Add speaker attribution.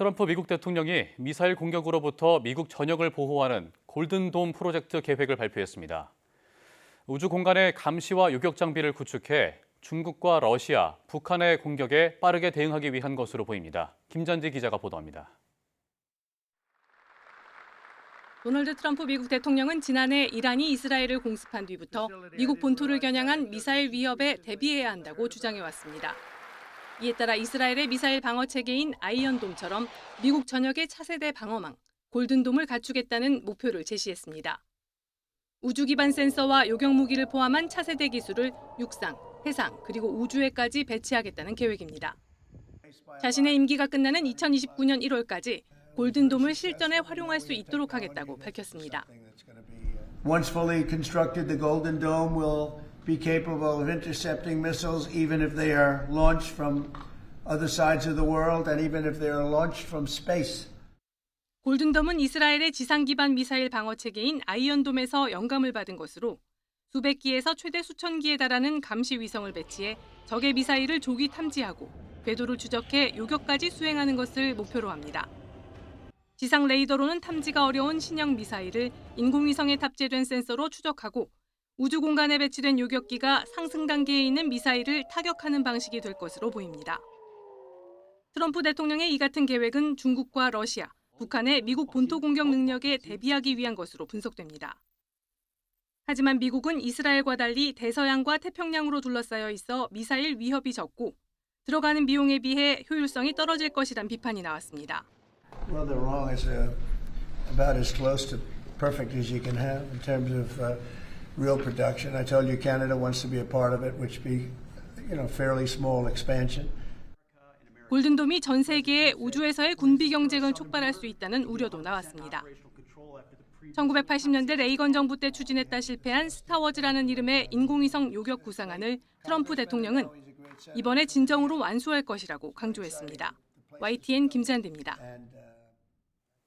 Speaker 1: 트럼프 미국 대통령이 미사일 공격으로부터 미국 전역을 보호하는 골든돔 프로젝트 계획을 발표했습니다. 우주 공간의 감시와 요격 장비를 구축해 중국과 러시아, 북한의 공격에 빠르게 대응하기 위한 것으로 보입니다. 김전지 기자가 보도합니다.
Speaker 2: 도널드 트럼프 미국 대통령은 지난해 이란이 이스라엘을 공습한 뒤부터 미국 본토를 겨냥한 미사일 위협에 대비해야 한다고 주장해 왔습니다. 이에 따라 이스라엘의 미사일 방어 체계인 아이언돔처럼 미국 전역의 차세대 방어망, 골든돔을 갖추겠다는 목표를 제시했습니다. 우주 기반 센서와 요격 무기를 포함한 차세대 기술을 육상, 해상, 그리고 우주에까지 배치하겠다는 계획입니다. 자신의 임기가 끝나는 2029년 1월까지 골든돔을 실전에 활용할 수 있도록 하겠다고 밝혔습니다.
Speaker 3: Once fully constructed, the Golden Dome will be capable of intercepting missiles even if they are launched from other sides of the world and even if they are launched from space.
Speaker 2: 골든돔은 이스라엘의 지상 기반 미사일 방어 체계인 아이언돔에서 영감을 받은 것으로 수백 기에서 최대 수천 기에 달하는 감시 위성을 배치해 적의 미사일을 조기 탐지하고 궤도를 추적해 요격까지 수행하는 것을 목표로 합니다. 지상 레이더로는 탐지가 어려운 신형 미사일을 인공위성에 탑재된 센서로 추적하고 우주 공간에 배치된 요격기가 상승 단계에 있는 미사일을 타격하는 방식이 될 것으로 보입니다. 트럼프 대통령의 이 같은 계획은 중국과 러시아, 북한의 미국 본토 공격 능력에 대비하기 위한 것으로 분석됩니다. 하지만 미국은 이스라엘과 달리 대서양과 태평양으로 둘러싸여 있어 미사일 위협이 적고 들어가는 비용에 비해 효율성이 떨어질 것이란 비판이 나왔습니다.
Speaker 3: Well, they're wrong. It's uh, about as close to perfect as you can have in terms of uh, real production. I told you Canada wants to be a part of it, which be, you know, fairly small expansion.
Speaker 2: 골든돔이 전 세계의 우주에서의 군비 경쟁을 촉발할 수 있다는 우려도 나왔습니다. 1980년대 레이건 정부 때 추진했다 실패한 스타워즈라는 이름의 인공위성 요격 구상안을 트럼프 대통령은 이번에 진정으로 완수할 것이라고 강조했습니다. YTN
Speaker 3: uh,